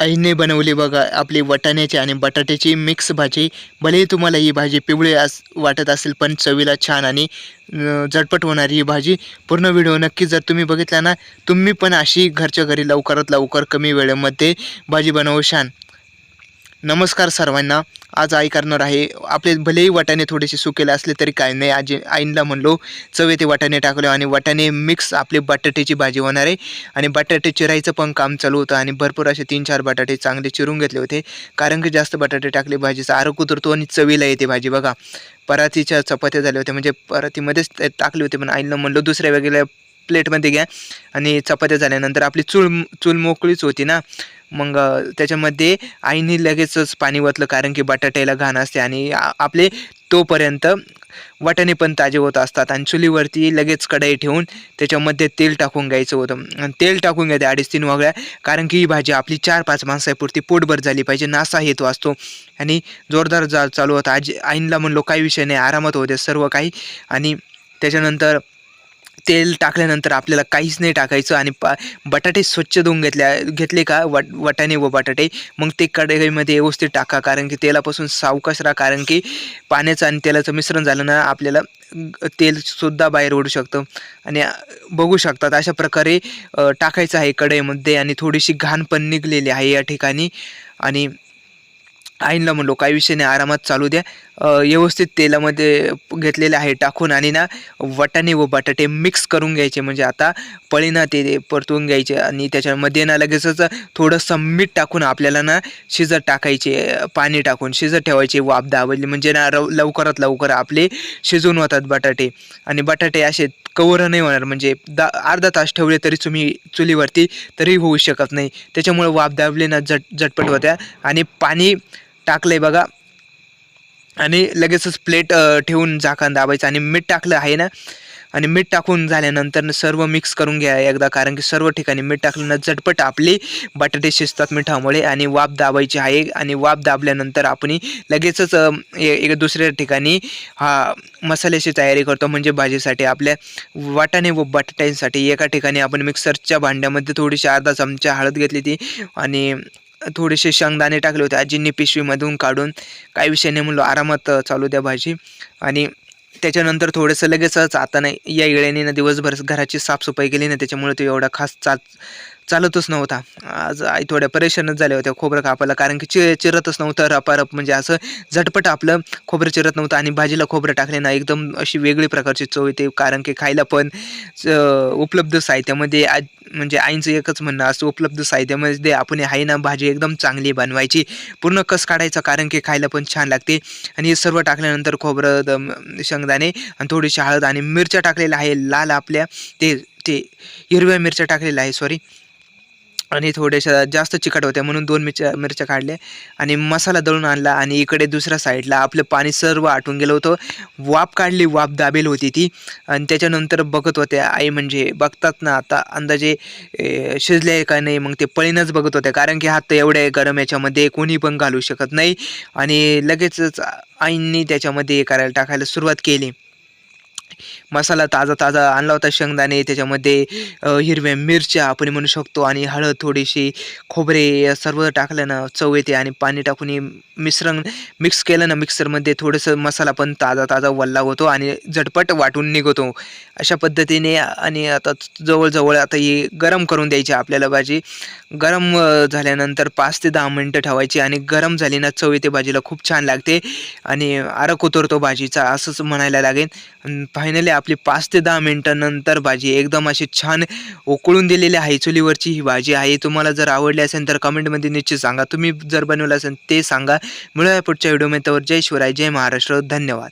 आईने बनवली बघा आपली वाटाण्याची आणि बटाट्याची मिक्स भाजी. भलेही तुम्हाला ही भाजी पिवळी अस वाटत असेल पण चवीला छान आणि झटपट होणारी ही भाजी. पूर्ण व्हिडिओ नक्की जर तुम्ही बघितला ना तुम्ही पण अशी घरच्या घरी लवकरात लवकर कमी वेळेमध्ये भाजी बनवू शान. नमस्कार सर्वांना. आज आई करणार आहे. आपले भलेही वाटाणे थोडेसे सुकेले असले तरी काय नाही. आजी आईंना म्हणलो चव येते वाटाणे टाकले आणि वाटाणे मिक्स आपली बटाट्याची भाजी होणार आहे. आणि बटाटे चिरायचं पण काम चालू होतं आणि भरपूर असे तीन चार बटाटे चांगले चिरून घेतले होते. कारण की जास्त बटाटे टाकले भाजीचा आरोग उतरतो आणि चवीला येते भाजी. बघा परातीच्या चपात्या झाल्या होत्या. म्हणजे परातीमध्येच टाकले होते. पण आईला म्हणलो दुसऱ्या वेगळ्या प्लेटमध्ये घ्या आणि चपात्या झाल्यानंतर आपली चूल चूल मोकळीच होती ना. मग त्याच्यामध्ये आईने लगेचच पाणी ओतलं कारण की बटाट्याला घाण असते आणि आपले तोपर्यंत वाटाणे पण ताजे होत असतात आणि चुलीवरती लगेच कढई ठेवून त्याच्यामध्ये तेल टाकून घ्यायचं होतं. आणि तेल टाकून घ्यायचं अडीच तीन वगळ्या कारण की ही भाजी आपली चार पाच माणसापुरती पोटभर झाली पाहिजे नासा हेतू असतो. आणि जोरदार जा चालू होता. आजी आईनला म्हणलो काही विषय नाही आरामात होते सर्व काही. आणि त्याच्यानंतर तेल टाकल्यानंतर आपल्याला काहीच नाही टाकायचं आणि पा बटाटे स्वच्छ धुवून घेतल्या घेतले का? वट वटाणे व बटाटे. मग ते कढईमध्ये व्यवस्थित टाका कारण की तेलापासून सावकाश राहा कारण की पाण्याचं आणि तेलाचं मिश्रण झालं ना आपल्याला तेलसुद्धा बाहेर ओढू शकतं. आणि बघू शकतात अशा प्रकारे टाकायचं आहे कढईमध्ये आणि थोडीशी घाण पण निघलेली आहे या ठिकाणी. आणि आईनला म्हणलो काही विषय नाही आरामात चालू द्या. व्यवस्थित तेलामध्ये घेतलेले आहे टाकून आणि ना वाटाणे व बटाटे मिक्स करून घ्यायचे. म्हणजे आता पळीना ते ते परतून घ्यायचे आणि त्याच्यामध्ये ना लगेचच थोडंसं मीठ टाकून आपल्याला ना शिजत टाकायचे पाणी टाकून शिजत ठेवायचे वाप दाबली. म्हणजे ना रव लवकरात लवकर आपले शिजून होतात बटाटे. आणि बटाटे असे कवर नाही होणार. म्हणजे दा अर्धा तास ठेवले तरी तुम्ही चुलीवरती तरी होऊ शकत नाही. त्याच्यामुळे वाप दाबले ना झट झटपट होत्या. आणि पाणी टाकलं आहे बघा. आणि लगेचच प्लेट ठेवून झाकण दाबायचं आणि मीठ टाकलं आहे ना? आणि मीठ टाकून झाल्यानंतर सर्व मिक्स करून घ्या एकदा कारण की सर्व ठिकाणी मीठ टाकल्यानं झटपट आपले बटाटे शिजतात मिठामुळे आणि वाफ दाबायची आहे. आणि वाफ दाबल्यानंतर आपण लगेचच ए- एक दुसऱ्या ठिकाणी हा मसाल्याची तयारी करतो. म्हणजे भाजीसाठी आपल्या वाटाणे व बटाट्यांसाठी एका ठिकाणी आपण मिक्सरच्या भांड्यामध्ये थोडीशी अर्धा चमचा हळद घेतली ती आणि थोडेसे शेंगदाणे टाकले होते. आजींनी पिशवीमधून काढून काही विषय नाही म्हणलो आरामात चालू द्या भाजी. आणि त्याच्यानंतर थोडंसं लगेचच आता नाही या येळेने ना दिवसभर घराची साफसफाई केली ना त्याच्यामुळे तो एवढा खास चाल चालतच नव्हता. आज आई थोड्या परेशानच झाल्या होत्या खोबरं कापायला. कारण की चि चिरतच नव्हतं रपारप. म्हणजे असं झटपट आपलं खोबरं चिरत नव्हतं आणि भाजीला खोबरं टाकले ना एकदम अशी वेगळी प्रकारची चव येते. कारण की खायला पण उपलब्ध साहित्यामध्ये आज म्हणजे आईंचं एकच म्हणणं असं उपलब्ध साहित्यामध्ये आपण आहे ना भाजी एकदम चांगली बनवायची. पूर्ण कस काढायचा? कारण की खायला पण छान लागते. आणि हे सर्व टाकल्यानंतर खोबरं शेंगदाणे आणि थोडीशी हळद आणि मिरच्या टाकलेल्या आहे. लाल आपल्या ते ते हिरव्या मिरच्या टाकलेल्या आहे सॉरी आणि थोड्याशा जास्त चिकट होत्या म्हणून दोन मिरच्या मिरच्या काढल्या आणि मसाला दळून आणला आणि इकडे दुसऱ्या साईडला आपलं पाणी सर्व आटून गेलं होतं. वाफ काढली वाफ दाबेल होती ती. आणि त्याच्यानंतर बघत होत्या आई म्हणजे बघतात ना आता अंदाजे शिजले आहे का नाही मग ते पळीनंच बघत होते कारण की हात एवढे गरम याच्यामध्ये कोणी पण घालू शकत नाही. आणि लगेचच आईंनी त्याच्यामध्ये करायला टाकायला सुरुवात केली. मसाला ताजा ताजा आणला होता शेंगदाणे त्याच्यामध्ये हिरव्या मिरच्या आपण म्हणू शकतो आणि हळद थोडीशी खोबरे सर्व टाकलं ना चव येते आणि पाणी टाकून मिश्रण मिक्स केलं ना मिक्सरमध्ये थोडंसं मसाला पण ताजा ताजा वल्ला होतो आणि झटपट वाटून निघतो. अशा पद्धतीने आणि आता जवळजवळ आता ही गरम करून द्यायची आपल्याला भाजी. गरम झाल्यानंतर पाच ते दहा मिनटं ठेवायची आणि गरम झाली ना चव येते भाजीला खूप छान लागते. आणि आरक उतरतो भाजीचा असंच म्हणायला लागेल फायनली आपली पाच ते दहा मिनटानंतर भाजी एकदम अशी छान उकळून दिलेली आहे. चुलीवरची ही भाजी आहे. तुम्हाला जर आवडली असेल तर कमेंटमध्ये निश्चित सांगा. तुम्ही जर बनवलं असेल ते सांगा. मिळूया पुढच्या व्हिडिओमध्ये तर जय शिवराय. जय महाराष्ट्र. धन्यवाद.